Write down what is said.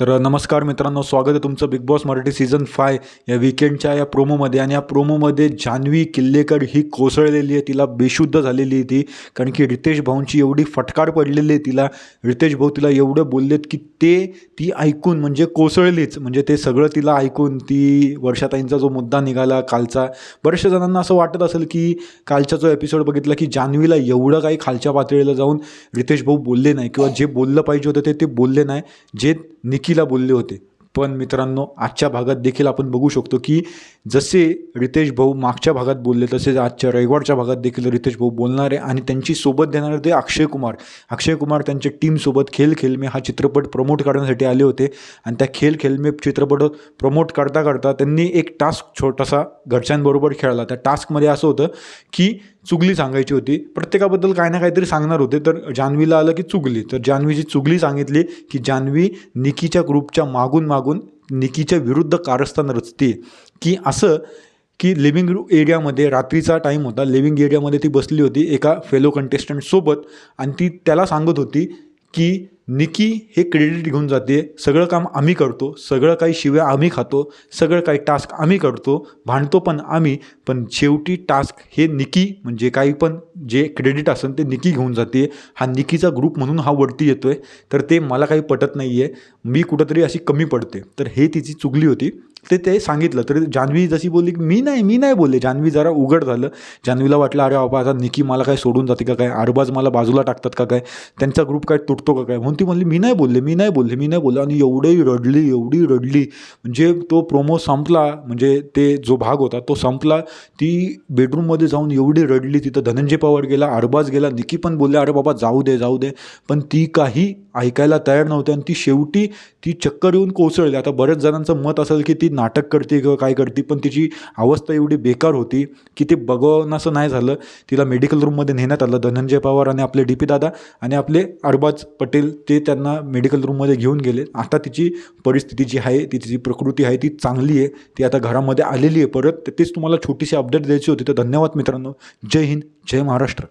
तर नमस्कार मित्रांनो स्वागत आहे तुमचं big boss Marathi season five या विकेंडच्या या प्रोमोमध्ये आणि या प्रोमोमध्ये जान्हवी किल्लेकर ही कोसळलेली आहे तिला बेशुद्ध झालेली आहे ती. कारण की रितेश भाऊंची एवढी फटकार पडलेली आहे तिला. रितेश भाऊ तिला एवढं बोललेत की ते ती ऐकून म्हणजे कोसळलीच. म्हणजे ते सगळं तिला ऐकून ती वर्षाताईंचा जो मुद्दा निघाला कालचा. बऱ्याचशा जणांना असं वाटत असेल की कालचा जो एपिसोड बघितला की जान्हवीला एवढं काही खालच्या पातळीला जाऊन रितेश भाऊ बोलले नाही. किंवा जे बोललं पाहिजे होतं ते ते बोलले नाही. जे निकीला बोलले होते. पण मित्रांनो आजच्या भागात देखील आपण बघू शकतो की जसे रितेश भाऊ मागच्या भागात बोलले तसेच आजच्या रविवारच्या भागात देखील रितेश भाऊ बोलणार आहे आणि त्यांची सोबत देणारे ते अक्षय कुमार. अक्षय कुमार त्यांच्या टीमसोबत खेल खेलमे हा चित्रपट प्रमोट करण्यासाठी आले होते. आणि त्या खेल खेलमे चित्रपट प्रमोट करता करता त्यांनी एक टास्क छोटासा घरच्यांबरोबर खेळला. त्या टास्कमध्ये असं होतं की चुगली सांगायची होती. प्रत्येकाबद्दल काही ना काहीतरी सांगणार होते. तर जान्हवीला आलं की चुगली. तर जान्हवीची चुगली सांगितली की जान्हवी निकीच्या ग्रुपच्या मागून मागून निकीच्या विरुद्ध कारस्थान रचते की असं की लिव्हिंग एरियामध्ये रात्रीचा टाईम होता. लिव्हिंग एरियामध्ये ती बसली होती एका फेलो कंटेस्टंटसोबत आणि ती त्याला सांगत होती की निकी हे क्रेडिट घेऊन जाते. सगळं काम आम्ही करतो. सगळं काही शिव्या आम्ही खातो. सगळं काही टास्क आम्ही करतो. भांडतो पण आम्ही. पण शेवटी टास्क हे निकी म्हणजे काही पण जे क्रेडिट असेल ते निकी घेऊन जाते. हा निकीचा ग्रुप म्हणून हा वरती येतो आहे तर ते मला काही पटत नाही आहे मी कुठंतरी अशी कमी पडते. तर हे तिची चुगली होती. ते ते सांगितलं. तरी जान्हवी जशी बोलली की मी नाही मी नाही बोलले. जान्हवी जरा उघड झालं. जान्हवीला वाटलं अरे बाबा आता निकी मला काय सोडून जाते का काय? अरबाज मला बाजूला टाकतात का काय? त्यांचा ग्रुप काय तुटतो का काय? म्हणून ती म्हणली मी नाही बोलले मी नाही बोलले मी नाही बोलले. आणि एवढी रडली एवढी रडली. म्हणजे तो प्रोमो संपला. म्हणजे ते जो भाग होता तो संपला. ती बेडरूममध्ये जाऊन एवढी रडली. तिथं धनंजय पवार गेला अरबाज गेला. निकी पण बोलले अरे बाबा जाऊ दे जाऊ दे. पण ती काही ऐकायला तयार नव्हती. आणि ती शेवटी ती चक्कर येऊन कोसळली. आता बऱ्याच जणांचं मत असेल की ती नाटक करते किंवा काय करते पण तिची अवस्था एवढी बेकार होती की ते बघवणं असं नाही झालं. तिला मेडिकल रूममध्ये नेण्यात आलं. धनंजय पवार आणि आपले डी पी दादा आणि आपले अरबाज पटेल ते त्यांना मेडिकल रूममध्ये घेऊन गेले. आता तिची परिस्थिती जी आहे तिची तिची प्रकृती आहे ती चांगली आहे. ती आता घरामध्ये आलेली आहे परत. तेच तुम्हाला छोटीशी अपडेट द्यायची होती. तर धन्यवाद मित्रांनो. जय हिंद जय महाराष्ट्र.